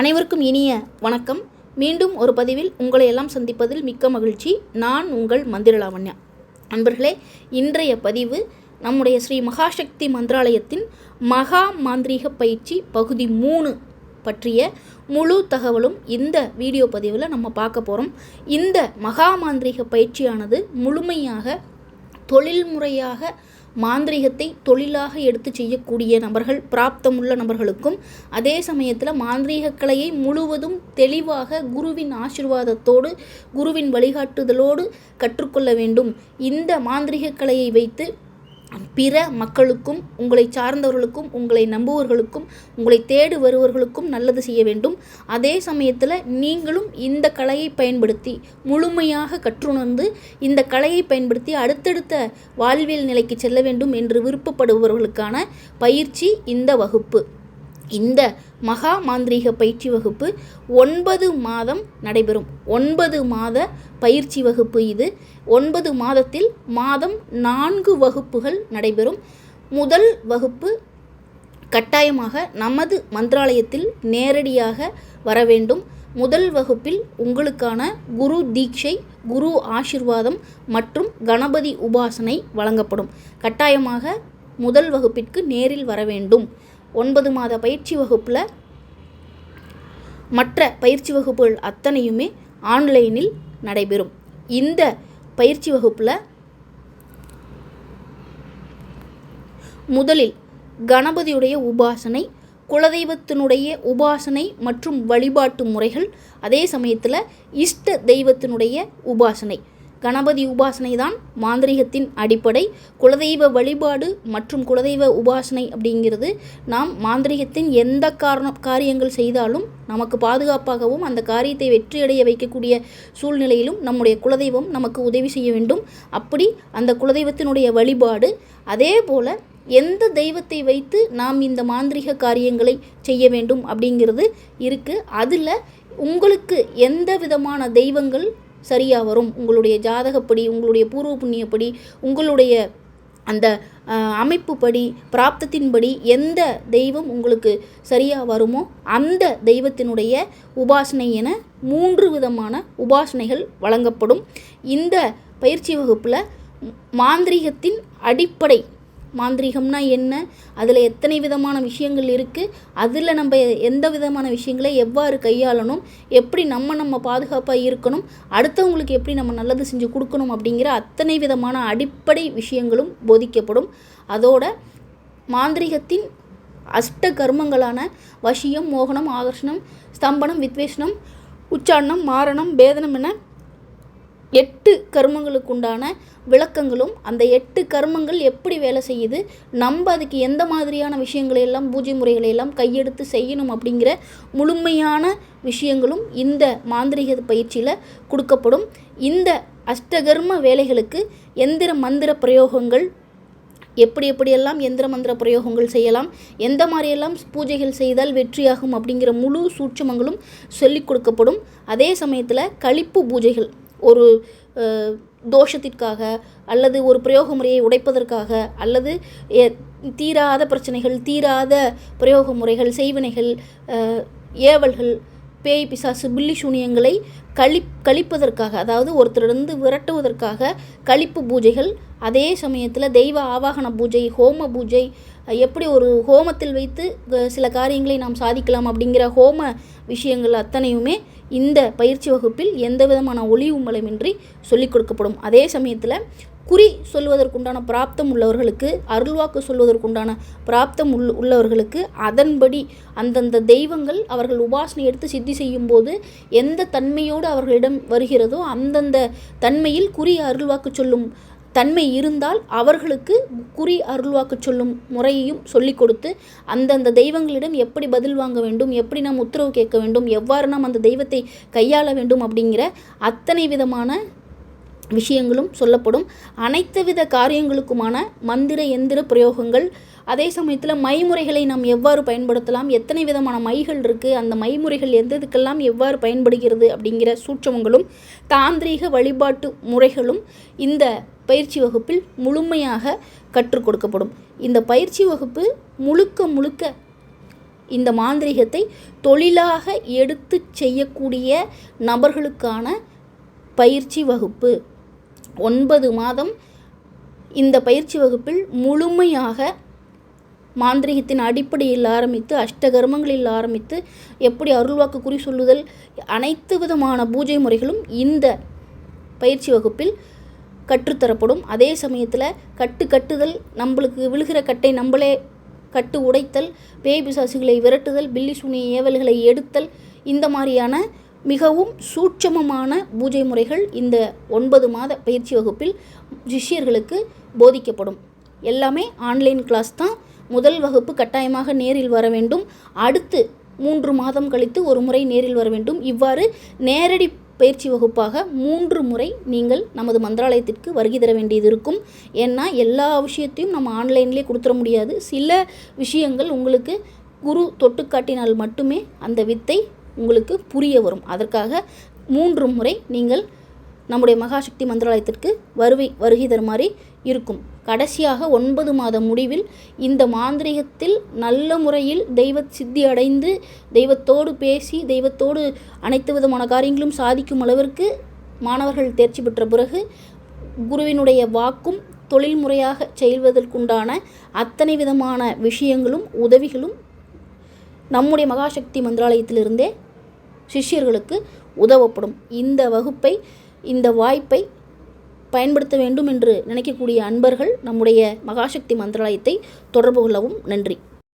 அனைவருக்கும் இனிய வணக்கம். மீண்டும் ஒரு பதிவில் உங்களை எல்லாம் சந்திப்பதில் மிக்க மகிழ்ச்சி. நான் உங்கள் மந்திரலாவண்யா நண்பர்களே இன்றைய பதிவு நம்முடைய ஸ்ரீ மகாசக்தி மந்திராலயத்தின் மகா மாந்திரீக பயிற்சி பகுதி மூணு பற்றிய முழு தகவலும் இந்த வீடியோ பதிவில் நம்ம பார்க்க போகிறோம் இந்த மகா மாந்திரீக பயிற்சியானது முழுமையாக தொழில்முறையாக மாந்திரிகத்தை தொழிலாக எடுத்து செய்யக்கூடிய நபர்கள் பிராப்தமுள்ள நபர்களுக்கும் அதே சமயத்தில் மாந்திரீக கலையை முழுவதும் தெளிவாக குருவின் ஆசிர்வாதத்தோடு குருவின் வழிகாட்டுதலோடு கற்றுக்கொள்ள வேண்டும். இந்த மாந்திரிக கலையை வைத்து பிற மக்களுக்கும் உங்களை சார்ந்தவர்களுக்கும் உங்களை நம்புவர்களுக்கும் உங்களை தேடி வருவர்களுக்கும் நல்லது செய்ய வேண்டும். அதே சமயத்தில் நீங்களும் இந்த கலையை பயன்படுத்தி முழுமையாக கற்றுணர்ந்து இந்த கலையை பயன்படுத்தி அடுத்தடுத்த வாழ்வியல் நிலைக்கு செல்ல வேண்டும் என்று விருப்பப்படுபவர்களுக்கான பயிற்சி இந்த வகுப்பு. இந்த மகா மாந்திரீக பயிற்சி வகுப்பு ஒன்பது மாதம் நடைபெறும். ஒன்பது மாத பயிற்சி வகுப்பு இது. ஒன்பது மாதத்தில் மாதம் நான்கு வகுப்புகள் நடைபெறும். முதல் வகுப்பு கட்டாயமாக நமது மந்திராலயத்தில் நேரடியாக வர வேண்டும். முதல் வகுப்பில் உங்களுக்கான குரு தீட்சை குரு ஆசிர்வாதம் மற்றும் கணபதி உபாசனை வழங்கப்படும். கட்டாயமாக முதல் வகுப்பிற்கு நேரில் வர வேண்டும். ஒன்பது மாத பயிற்சி வகுப்பில் மற்ற பயிற்சி வகுப்புகள் அத்தனையுமே ஆன்லைனில் நடைபெறும். இந்த பயிற்சி வகுப்பில் முதலில் கணபதியுடைய உபாசனை குலதெய்வத்தினுடைய உபாசனை மற்றும் வழிபாட்டு முறைகள் அதே சமயத்தில் இஷ்ட தெய்வத்தினுடைய உபாசனை. கணபதி உபாசனை தான் மாந்திரிகத்தின் அடிப்படை. குலதெய்வ வழிபாடு மற்றும் குலதெய்வ உபாசனை அப்படிங்கிறது நாம் மாந்திரிகத்தின் எந்த காரணம் காரியங்கள் செய்தாலும் நமக்கு பாதுகாப்பாகவும் அந்த காரியத்தை வெற்றியடைய வைக்கக்கூடிய சூழ்நிலையிலும் நம்முடைய குலதெய்வம் நமக்கு உதவி செய்ய வேண்டும். அப்படி அந்த குலதெய்வத்தினுடைய வழிபாடு அதே போல் எந்த தெய்வத்தை வைத்து நாம் இந்த மாந்திரிக காரியங்களை செய்ய வேண்டும் அப்படிங்கிறது இருக்குது அதில் உங்களுக்கு எந்த விதமான தெய்வங்கள் சரியாக வரும். உங்களுடைய ஜாதகப்படி உங்களுடைய பூர்வ புண்ணியப்படி உங்களுடைய அந்த அமைப்புப்படி பிராப்தத்தின்படி எந்த தெய்வம் உங்களுக்கு சரியாக வருமோ அந்த தெய்வத்தினுடைய உபாசனை என மூன்று விதமான உபாசனைகள் வழங்கப்படும். இந்த பயிற்சி வகுப்பில் மாந்திரீகத்தின் அடிப்படை மாந்திரிகம்னா என்ன? அதில் எத்தனை விதமான விஷயங்கள் இருக்குது அதில் நம்ம எந்த விதமான விஷயங்களை எவ்வாறு கையாளணும்? எப்படி நம்ம நம்ம பாதுகாப்பாக இருக்கணும்? அடுத்தவங்களுக்கு எப்படி நம்ம நல்லது செஞ்சு கொடுக்கணும் அப்படிங்கிற அத்தனை விதமான அடிப்படை விஷயங்களும் போதிக்கப்படும். அதோட மாந்திரிகத்தின் அஷ்ட கர்மங்களான வசியம் மோகனம் ஆகர்ஷணம் ஸ்தம்பனம் வித்வேஷனம் உச்சாரணம் மாரணம் பேதனம் என எட்டு கர்மங்களுக்குண்டான விளக்கங்களும் அந்த எட்டு கர்மங்கள் எப்படி வேலை செய்யுது நம்ம அதுக்கு எந்த மாதிரியான விஷயங்களை எல்லாம் பூஜை முறைகளை எல்லாம் கையெடுத்து செய்யணும் அப்படிங்கிற முழுமையான விஷயங்களும் இந்த மாந்திரிக பயிற்சியில் கொடுக்கப்படும். இந்த அஷ்டகர்ம வேலைகளுக்கு எந்திர மந்திர பிரயோகங்கள் எப்படி எப்படியெல்லாம் எந்திர மந்திர பிரயோகங்கள் செய்யலாம் எந்த மாதிரியெல்லாம் பூஜைகள் செய்தால் வெற்றியாகும் அப்படிங்கிற முழு சூட்சமங்களும் சொல்லிக் கொடுக்கப்படும். அதே சமயத்தில் கழிப்பு பூஜைகள் ஒரு தோஷத்திற்காக அல்லது ஒரு பிரயோக முறையை உடைப்பதற்காக அல்லது தீராத பிரச்சனைகள் தீராத பிரயோக முறைகள் செய்வினைகள் ஏவல்கள் பேய் பிசாசு பில்லி சூனியங்களை கழி கழிப்பதற்காக அதாவது ஒருத்தரிடந்து விரட்டுவதற்காக கழிப்பு பூஜைகள் அதே சமயத்தில் தெய்வ ஆவாகன பூஜை ஹோம பூஜை எப்படி ஒரு ஹோமத்தில் வைத்து சில காரியங்களை நாம் சாதிக்கலாம் அப்படிங்கிற ஹோம விஷயங்கள் அத்தனையுமே இந்த பயிற்சி வகுப்பில் எந்த விதமான ஒளிவு மலமின்றி சொல்லிக் கொடுக்கப்படும். அதே சமயத்தில் குறி சொல்வதற்குண்டான பிராப்தம் உள்ளவர்களுக்கு அருள்வாக்கு சொல்வதற்குண்டான பிராப்தம் உள் உள்ளவர்களுக்கு அதன்படி அந்தந்த தெய்வங்கள் அவர்கள் உபாசனை எடுத்து சித்தி செய்யும் போது எந்த தன்மையோடு அவர்களிடம் வருகிறதோ அந்தந்த தன்மையில் குறி அருள்வாக்கு சொல்லும் தன்மை இருந்தால் அவர்களுக்கு குறி அருள்வாக்கு சொல்லும் முறையையும் சொல்லிக் கொடுத்து அந்தந்த தெய்வங்களிடம் எப்படி பதில் வாங்க வேண்டும் எப்படி நாம் உத்தரவு கேட்க வேண்டும் எவ்வாறு நாம் அந்த தெய்வத்தை கையாள வேண்டும் அப்படிங்கிற அத்தனை விதமான விஷயங்களும் சொல்லப்படும். அனைத்து வித காரியங்களுக்குமான மந்திர எந்திர பிரயோகங்கள். அதே சமயத்தில் மைமுறைகளை நாம் எவ்வாறு பயன்படுத்தலாம்? எத்தனை விதமான மைகள் இருக்குது அந்த மைமுறைகள் எந்த இதுக்கெல்லாம் எவ்வாறு பயன்படுகிறது? அப்படிங்கிற சூட்சமங்களும் தாந்திரீக வழிபாட்டு முறைகளும் இந்த பயிற்சி வகுப்பில் முழுமையாக கற்றுக் கொடுக்கப்படும். இந்த பயிற்சி வகுப்பு முழுக்க முழுக்க இந்த மாந்திரிகத்தை தொழிலாக எடுத்து செய்யக்கூடிய நபர்களுக்கான பயிற்சி வகுப்பு. ஒன்பது மாதம் இந்த பயிற்சி வகுப்பில் முழுமையாக மாந்திரிகத்தின் அடிப்படையில் ஆரம்பித்து அஷ்டகர்மங்களில் ஆரம்பித்து எப்படி அருள்வாக்கு குறி சொல்லுதல் அனைத்து விதமான பூஜை முறைகளும் இந்த பயிற்சி வகுப்பில் கற்றுத்தரப்படும். அதே சமயத்தில் கட்டு கட்டுதல் நம்மளுக்கு விழுகிற கட்டை நம்மளே கட்டு உடைத்தல் பேய் பிசாசுகளை விரட்டுதல் பில்லி சுனி ஏவல்களை எடுத்தல் இந்த மாதிரியான மிகவும் சூட்சமமான பூஜை முறைகள் இந்த ஒன்பது மாத பயிற்சி வகுப்பில் சிஷ்யர்களுக்கு போதிக்கப்படும். எல்லாமே ஆன்லைன் கிளாஸ் தான். முதல் வகுப்பு கட்டாயமாக நேரில் வர வேண்டும். அடுத்து மூன்று மாதம் கழித்து ஒரு முறை நேரில் வர வேண்டும். இவ்வாறு நேரடி பயிற்சி வகுப்பாக மூன்று முறை நீங்கள் நமது மந்திராலயத்திற்கு வருகை தர வேண்டியது இருக்கும். ஏன்னா எல்லா விஷயத்தையும் நம்ம ஆன்லைன்லேயே கொடுத்துட முடியாது. சில விஷயங்கள் உங்களுக்கு குரு தொட்டு காட்டினால் மட்டுமே அந்த வித்தை உங்களுக்கு புரிய வரும். அதற்காக மூன்று முறை நீங்கள் நம்முடைய மகாசக்தி மந்திராலயத்திற்கு வருகை வருகை தருமாறி இருக்கும். கடைசியாக ஒன்பது மாத முடிவில் இந்த மாந்திரிகத்தில் நல்ல முறையில் தெய்வ சித்தி அடைந்து தெய்வத்தோடு பேசி தெய்வத்தோடு அனைத்து விதமான காரியங்களும் சாதிக்கும் அளவிற்கு மாணவர்கள் தேர்ச்சி பெற்ற பிறகு குருவினுடைய வாக்கும் தொழில்முறையாக செய்வதற்குண்டான அத்தனை விதமான விஷயங்களும் உதவிகளும் நம்முடைய மகாசக்தி மந்திராலயத்திலிருந்தே சிஷ்யர்களுக்கு உதவப்படும். இந்த வகுப்பை இந்த வாய்ப்பை பயன்படுத்த வேண்டும் என்று நினைக்கக்கூடிய அன்பர்கள் நம்முடைய மகாசக்தி மந்திராலயத்தை தொடர்பு கொள்ளவும் நன்றி.